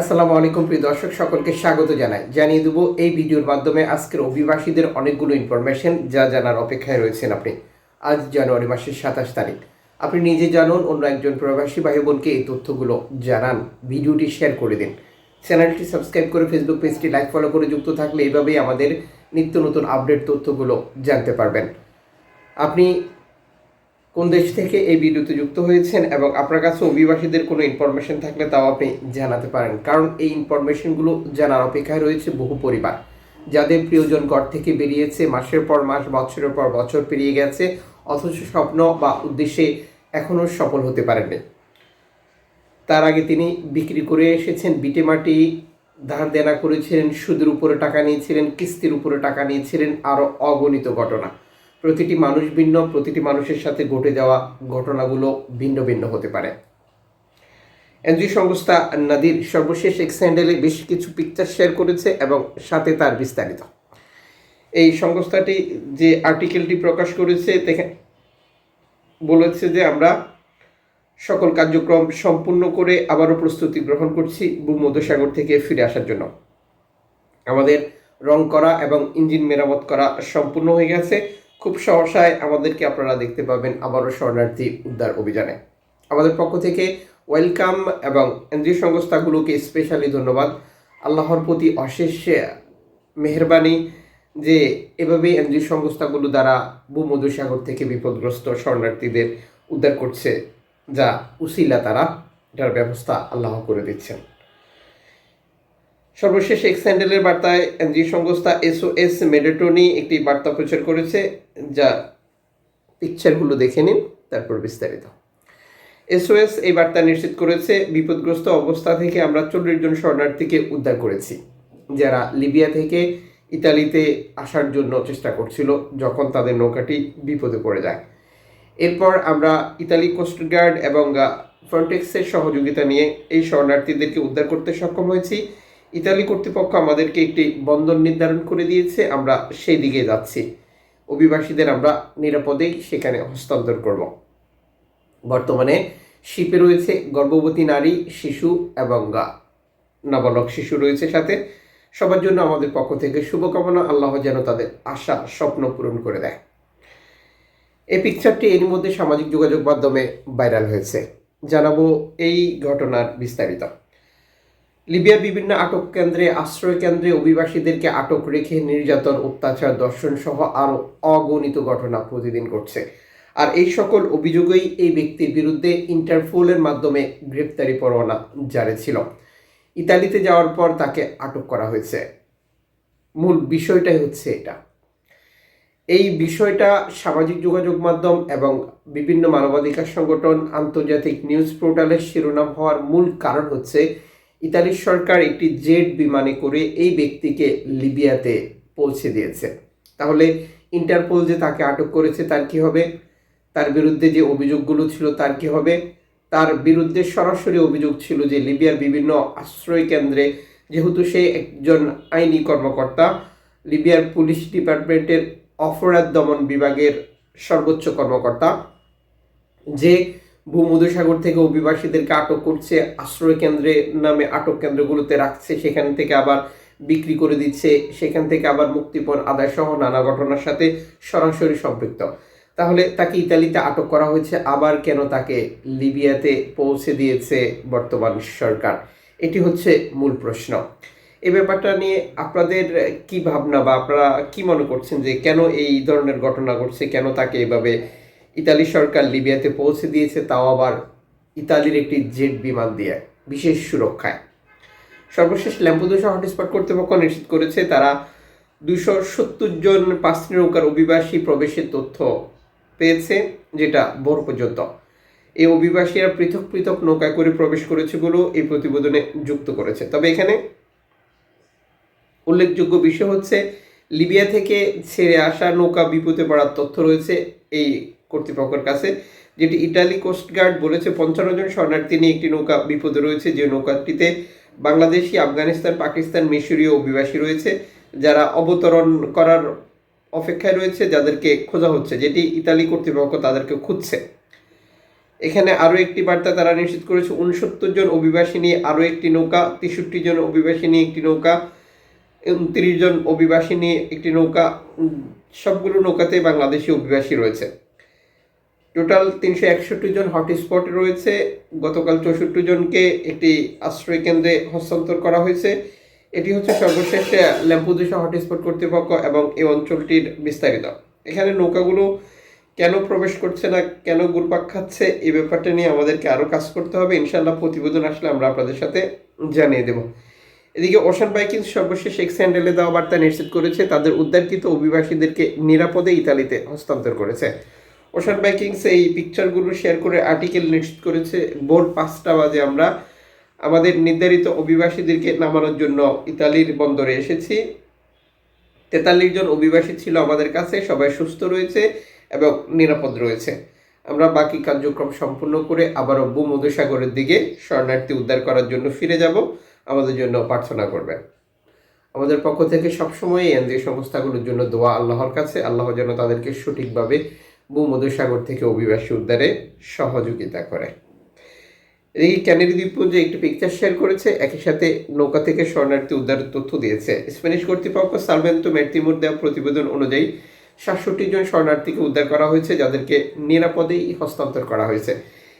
আসসালামু আলাইকুম প্রিয় দর্শক, সকলকে স্বাগত জানাই। জানিয়ে দেবো এই ভিডিওর মাধ্যমে আজকের অভিবাসীদের অনেকগুলো ইনফরমেশন যা জানার অপেক্ষায় রয়েছেন আপনি। আজ জানুয়ারি মাসের সাতাশ তারিখ। আপনি নিজে জানুন, অন্য একজন প্রবাসী ভাই বোনকে এই তথ্যগুলো জানান, ভিডিওটি শেয়ার করে দিন। চ্যানেলটি সাবস্ক্রাইব করে ফেসবুক পেজটি লাইক ফলো করে যুক্ত থাকলে এইভাবেই আমাদের নিত্য নতুন আপডেট তথ্যগুলো জানতে পারবেন। আপনি কোন দেশ থেকে এই ভিডিওতে যুক্ত হয়েছেন এবং আপনার কাছে অভিবাসীদের কোনো ইনফরমেশন থাকলে তাও আপনি জানাতে পারেন। কারণ এই ইনফরমেশনগুলো জানার অপেক্ষায় রয়েছে বহু পরিবার। যাদের প্রিয়জন ঘর থেকে বেরিয়েছে, মাসের পর মাস, বছরের পর বছর পেরিয়ে গেছে, অথচ স্বপ্ন বা উদ্দেশ্যে এখনও সফল হতে পারেননি। তার আগে তিনি বিক্রি করে এসেছেন, বিটে মাটি ধার দেনা করেছিলেন, সুদের উপরে টাকা নিয়েছিলেন, কিস্তির উপরে টাকা নিয়েছিলেন আরও অগণিত ঘটনা। প্রতিটি মানুষ ভিন্ন, প্রতিটি মানুষের সাথে ঘটে যাওয়া ঘটনাগুলো ভিন্ন ভিন্ন হতে পারে। এনজিও সংস্থা নাদির সর্বশেষ এক স্যান্ডেলে বেশ কিছু পিকচার শেয়ার করেছে এবং সাথে তার বিস্তারিত। এই সংস্থাটি যে আর্টিকেলটি প্রকাশ করেছে, দেখে বলেছে যে আমরা সকল কার্যক্রম সম্পূর্ণ করে আবারও প্রস্তুতি গ্রহণ করছি ভূমধ্যসাগর থেকে ফিরে আসার জন্য। আমাদের রং করা এবং ইঞ্জিন মেরামত করা সম্পূর্ণ হয়ে গেছে। খুব সহসায় আমাদেরকে আপনারা দেখতে পাবেন আবারও শরণার্থী উদ্ধার অভিযানে। আমাদের পক্ষ থেকে ওয়েলকাম এবং এনজিও সংস্থাগুলোকে স্পেশালি ধন্যবাদ। আল্লাহর প্রতি অশেষ মেহরবানি যে এভাবেই এনজিও সংস্থাগুলো দ্বারা ভূমধ্যসাগর থেকে বিপদগ্রস্ত শরণার্থীদের উদ্ধার করছে, যা উসিলা তারা, এটার ব্যবস্থা আল্লাহ করে দিচ্ছেন। সর্বশেষ স্যান্ডেলের বার্তায় এনজিও সংস্থা এসওএস মেডেটনি একটি বার্তা প্রচার করেছে, যা পিকচারগুলো দেখে নিন, তারপর বিস্তারিত। এসওএস এই বার্তা নিশ্চিত করেছে, বিপদগ্রস্ত অবস্থা থেকে আমরা চল্লিশ জন শরণার্থীকে উদ্ধার করেছি, যারা লিবিয়া থেকে ইতালিতে আসার জন্য চেষ্টা করছিল যখন তাদের নৌকাটি বিপদে পড়ে যায়। এরপর আমরা ইতালি কোস্টগার্ড এবং ফ্রন্টেক্সের সহযোগিতা নিয়ে এই শরণার্থীদেরকে উদ্ধার করতে সক্ষম হয়েছি। ইতালি কর্তৃপক্ষ আমাদেরকে একটি বন্দর নির্ধারণ করে দিয়েছে, আমরা সেই দিকে যাচ্ছি। অভিবাসীদের আমরা নিরাপদেই সেখানে হস্তান্তর করব। বর্তমানে শিপে রয়েছে গর্ভবতী নারী, শিশু এবং গা নাবালক শিশু রয়েছে সাথে। সবার জন্য আমাদের পক্ষ থেকে শুভকামনা, আল্লাহ যেন তাদের আশা, স্বপ্ন পূরণ করে দেয়। এই পিকচারটি এর মধ্যে সামাজিক যোগাযোগ মাধ্যমে ভাইরাল হয়েছে। জানাব এই ঘটনার বিস্তারিত। লিবিয়ার বিভিন্ন আটক কেন্দ্রে, আশ্রয় কেন্দ্রে অভিবাসীদেরকে আটক রেখে নির্যাতন, অত্যাচার, দর্শন সহ আরও অগণিত ঘটনা প্রতিদিন ঘটছে। আর এই সকল অভিযোগেই এই ব্যক্তির বিরুদ্ধে ইন্টারপোলের মাধ্যমে গ্রেপ্তারি পরোয়ানা জারি ছিল। ইতালিতে যাওয়ার পর তাকে আটক করা হয়েছে। মূল বিষয়টাই হচ্ছে এটা। এই বিষয়টা সামাজিক যোগাযোগ মাধ্যম এবং বিভিন্ন মানবাধিকার সংগঠন আন্তর্জাতিক নিউজ পোর্টালের শিরোনাম হওয়ার মূল কারণ হচ্ছে ইতালির সরকার একটি জেট বিমানে করে এই ব্যক্তিকে লিবিয়াতে পৌঁছে দিয়েছে। তাহলে ইন্টারপোল যে তাকে আটক করেছে তার কি হবে? তার বিরুদ্ধে যে অভিযোগগুলো ছিল তার কি হবে? তার বিরুদ্ধে সরাসরি অভিযোগ ছিল যে লিবিয়ার বিভিন্ন আশ্রয় কেন্দ্রে যেহেতু সে একজন আইনি কর্মকর্তা, লিবিয়ার পুলিশ ডিপার্টমেন্টের অপরাধ দমন বিভাগের সর্বোচ্চ কর্মকর্তা, যে ভূমধ্যসাগর থেকে অভিবাসীদেরকে আটক করছে আশ্রয় কেন্দ্রে নামে আটক কেন্দ্রগুলোতে রাখছে, সেখান থেকে আবার বিক্রি করে দিচ্ছে, সেখান থেকে আবার মুক্তিপণ আদায় সহ নানা ঘটনার সাথে সরাসরি সম্পৃক্ত। তাহলে তাকে ইতালিতে আটক করা হয়েছে, আবার কেন তাকে লিবিয়াতে পৌঁছে দিয়েছে বর্তমান সরকার? এটি হচ্ছে মূল প্রশ্ন। এ ব্যাপারটা নিয়ে আপনাদের কি ভাবনা বা আপনারা কি মনে করছেন যে কেন এই ধরনের ঘটনা ঘটছে, কেন তাকে এভাবে ইতালি সরকার লিবিয়াতে পৌঁছে দিয়েছে, তাও আবার ইতালির একটি জেট বিমান দিয়ে, বিশেষ সুরক্ষায়। সর্বশেষ ল্যাম্পুদোসা হটস্পট কর্তৃপক্ষ নিশ্চিত করেছে, তারা দুশো সত্তর জন পাঁচটি নৌকার অভিবাসী প্রবেশের তথ্য পেয়েছে, যেটা বড় পর্যন্ত। এই অভিবাসীরা পৃথক পৃথক নৌকায় করে প্রবেশ করেছে বলেও এই প্রতিবেদনে যুক্ত করেছে। তবে এখানে উল্লেখযোগ্য বিষয় হচ্ছে, লিবিয়া থেকে ছেড়ে আসা নৌকা বিপদে পড়ার তথ্য রয়েছে, এই কর্তৃপক্ষের কাছে, যেটি ইটালি কোস্টগার্ড বলেছে, পঞ্চান্ন জন শরণার্থী নিয়ে একটি নৌকা বিপদে রয়েছে। যে নৌকাটিতে বাংলাদেশি, আফগানিস্তান, পাকিস্তান মিশরীয় অভিবাসী রয়েছে, যারা অবতরণ করার অপেক্ষায় রয়েছে, যাদেরকে খোঁজা হচ্ছে, যেটি ইতালি কর্তৃপক্ষ তাদেরকে খুঁজছে। এখানে আরও একটি বার্তা তারা নিশ্চিত করেছে, উনসত্তর জন অভিবাসী নিয়ে আরও একটি নৌকা, তেষট্টি জন অভিবাসী নিয়ে একটি নৌকা, উনত্রিশ জন অভিবাসী নিয়ে একটি নৌকা সবগুলো নৌকাতেই বাংলাদেশি অভিবাসী রয়েছে। টোটাল তিনশো একষট্টি জন হটস্পটে রয়েছে। গতকাল চৌষট্টি জনকে একটি আশ্রয় কেন্দ্রে হস্তান্তর করা হয়েছে। এটি হচ্ছে সর্বশেষ ল্যাম্পুদুসা হটস্পট কর্তৃপক্ষ এবং এই অঞ্চলটির বিস্তারিত। এখানে নৌকাগুলো কেন প্রবেশ করছে না, কেন ঘুরপাক খাচ্ছে, এই ব্যাপারটা নিয়ে আমাদেরকে আরও কাজ করতে হবে। ইনশাল্লাহ প্রতিবেদন আসলে আমরা আপনাদের সাথে জানিয়ে দেব। এদিকে ওশান বাইকিং সর্বশেষ এক্স হ্যান্ডেলে দেওয়া বার্তা নিশ্চিত করেছে, তাদের উদ্ধারকৃত অভিবাসীদেরকে নিরাপদে ইতালিতে হস্তান্তর করেছে। ওশান বাইকিংস এই পিকচারগুলো শেয়ার করে আর্টিকেল নিশ্চিত করেছে। ভোর পাঁচটা বাজে আমরা। আমাদের নির্ধারিত অভিবাসীদেরকে নামানোর জন্য ইতালির বন্দরে এসেছি। তেতাল্লিশ জন অভিবাসী ছিল আমাদের কাছে, সবাই সুস্থ রয়েছে এবং নিরাপদ রয়েছে। আমরা বাকি কার্যক্রম সম্পূর্ণ করে আবারও ভূমধ্যসাগরের দিকে শরণার্থী উদ্ধার করার জন্য ফিরে যাব। আমাদের জন্য প্রার্থনা করবেন। আমাদের পক্ষ থেকে সবসময় এনজিও সংস্থাগুলোর জন্য দোয়া আল্লাহর কাছে। আল্লাহ যেন তাদেরকে সঠিকভাবে ভূমধ্যসাগর থেকে অভিবাসী উদ্ধারে সহযোগিতা করে। এদিকে ক্যানেডি দ্বীপপুঞ্জে একটি পিকচার শেয়ার করেছে, একই সাথে নৌকা থেকে শরণার্থী উদ্ধারের তথ্য দিয়েছে। স্প্যানিশ কর্তৃপক্ষ সালভেন্তো মের্তিমুর দেওয়া প্রতিবেদন অনুযায়ী সাতষট্টি জন শরণার্থীকে উদ্ধার করা হয়েছে, যাদেরকে নিরাপদেই হস্তান্তর করা হয়েছে।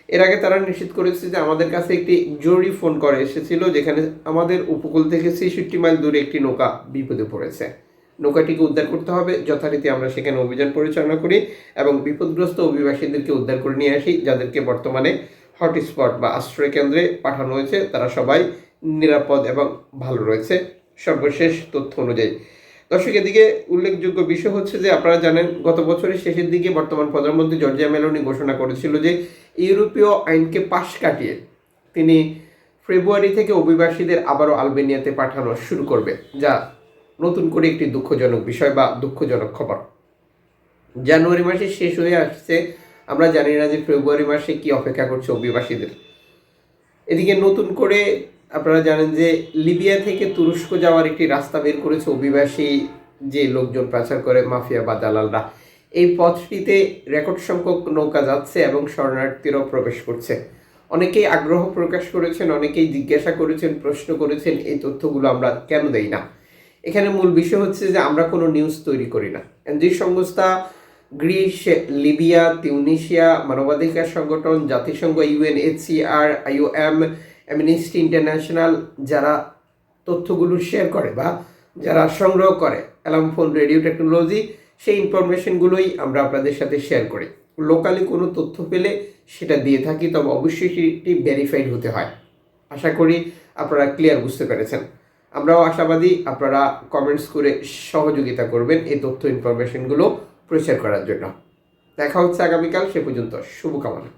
এর আগে তারা নিশ্চিত করেছে যে আমাদের কাছে একটি জরুরি ফোন করে এসেছিল, যেখানে আমাদের উপকূল থেকে ছেষট্টি মাইল দূরে একটি নৌকা বিপদে পড়েছে। নৌকাটিকে উদ্ধার করতে হবে। যথারীতি আমরা সেখানে অভিযান পরিচালনা করি এবং বিপদগ্রস্ত অভিবাসীদেরকে উদ্ধার করে নিয়ে আসি, যাদেরকে বর্তমানে হটস্পট বা আশ্রয় কেন্দ্রে পাঠানো হয়েছে। তারা সবাই নিরাপদ এবং ভালো রয়েছে। সর্বশেষ তথ্য অনুযায়ী। দর্শক, এদিকে উল্লেখযোগ্য বিষয় হচ্ছে যে, আপনারা জানেন, গত বছরের শেষের দিকে বর্তমান প্রধানমন্ত্রী জর্জিয়া মেলোনি ঘোষণা করেছিল যে, ইউরোপীয় আইনকে পাশ কাটিয়ে তিনি ফেব্রুয়ারি থেকে অভিবাসীদের আবারও আলবেনিয়াতে পাঠানো শুরু করবে, যা নতুন করে একটি দুঃখজনক বিষয় বা দুঃখজনক খবর। জানুয়ারি মাসে শেষ হয়ে আসছে। আমরা জানি না যে ফেব্রুয়ারি মাসে কি অপেক্ষা করছে অভিবাসীদের। এদিকে নতুন করে আপনারা জানেন যে লিবিয়া থেকে তুরস্ক যাওয়ার একটি রাস্তা বের করেছে অভিবাসী যে লোকজন পাচার করে মাফিয়া বা দালালরা। এই পথটিতে রেকর্ড সংখ্যক নৌকা যাচ্ছে এবং শরণার্থীরাও প্রবেশ করছে। অনেকেই আগ্রহ প্রকাশ করেছেন, অনেকেই জিজ্ঞাসা করেছেন, প্রশ্ন করেছেন, এই তথ্যগুলো আমরা কেন দেই না? এখানে মূল বিষয় হচ্ছে যে আমরা কোনো নিউজ তৈরি করি না। যে সংস্থা, গ্রিস, লিবিয়া, তিউনিশিয়া, মানবাধিকার সংগঠন, জাতিসংঘ, ইউএনএইচসিআর, আইওএম, অ্যামনিস্টি ইন্টারন্যাশনাল যারা তথ্যগুলো শেয়ার করে বা যারা সংগ্রহ করে, অ্যালার্ম ফোন, রেডিও টেকনোলজি, সেই ইনফরমেশনগুলোই আমরা আপনাদের সাথে শেয়ার করি। লোকালি কোনো তথ্য পেলে সেটা দিয়ে থাকি, তবে অবশ্যই সেটি ভেরিফাইড হতে হয়। আশা করি আপনারা ক্লিয়ার বুঝতে পেরেছেন। আমরাও আশাবাদী, আপনারা কমেন্টস করে সহযোগিতা করবেন এই তথ্য ইনফরমেশনগুলো প্রচার করার জন্য। দেখা হচ্ছে আগামীকাল, সে পর্যন্ত শুভকামনা।